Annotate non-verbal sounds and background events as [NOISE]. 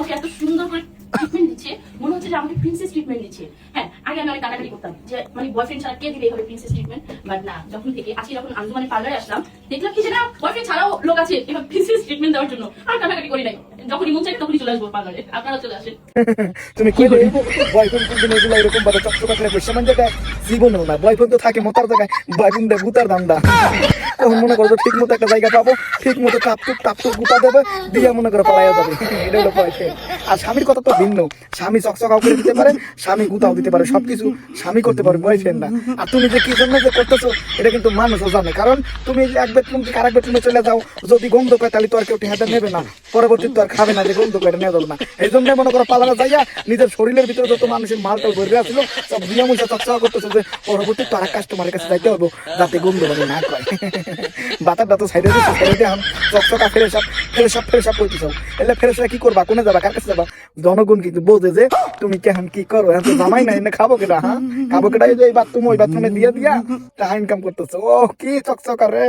আমাকে এত সুন্দর করে ট্রিটমেন্ট দিচ্ছে, মনে হচ্ছে যে আমাকে প্রিন্সেস ট্রিটমেন্ট দিচ্ছে। হ্যাঁ আগে আমি অনেক কাটাকাটি করতাম যে মানে বয়ফ্রেন্ড ছাড়া কে দিলে এইভাবে প্রিন্সেস ট্রিটমেন্ট বাট না, যখন থেকে আজকে যখন আন্দোলনে পার্লারে আসলাম, দেখলাম কি যে না বয়ফ্রেন্ড ছাড়াও লোক আছে এবার প্রিন্সেস ট্রিটমেন্ট দেওয়ার জন্য। আর কাটাকাটি করি নাই। যখনই মন চাই তখনই চলে আসব পার্লারে। আপনারা চলে আসেন। [LAUGHS] তুমি কি করে বয়ফ্রেন্ড এগুলো এরকম ভাবে মানে না। বয়ফ্রেন্ড তো থাকে মোতার জায়গায়। বয়ফ্রেন্ড গুতার দান্দা। তখন মনে ঠিক মতো একটা জায়গা পাবো ঠিক মতো গুতা দেবে মনে করে পালাইয়া যাবে। [LAUGHS] এটা হলো আর স্বামীর কথা তো ভিন্ন। স্বামী চকচকাও করে দিতে পারে, স্বামী গুতাও দিতে পারে। সবকিছু স্বামী করতে পারে বয়ফ্রেন্ড না। আর তুমি যে কি জন্য যে করতেছো, এটা কিন্তু মানুষও জানে। কারণ তুমি এক বেডরুম থেকে আরেক বেডরুমে চলে যাও, যদি গন্ধ পায়, তাহলে তো আর কেউ ঠেহাতে নেবে না। পরবর্তীতে তো আর খাবে না যে গন্ধ পায় এটা নেওয়া যাবে না। এই জন্য মনে করো পালানো যাইয়া নিজের শরীরের ভিতরে যত মানুষের মালটাল ভরে আসছিল সব দিয়ে মুছে চকচকা করতেছে যে পরবর্তী তো আরেক কাস্টমারের কাছে যাইতে হবে, যাতে গন্ধ মানে না কয় বাতারটা তো সাইডে সাইডে এখন চকচকা ফেরে সব ফেরে সব ফেরে সব করতে চাও এলে ফেরে কি করবা? কোনে যাবা? কার কাছে যাবা? জনগণ কিন্তু বোঝে যে, তুমি কেমন কি করো? এখন তো জামাই না এনে খাব কেটা হ্যাঁ? খাব কেটা এই বাথরুম ওই বাথরুমে দিয়ে দিয়া, টাকা ইনকাম করতেছো। ও, কি চকচকা রে!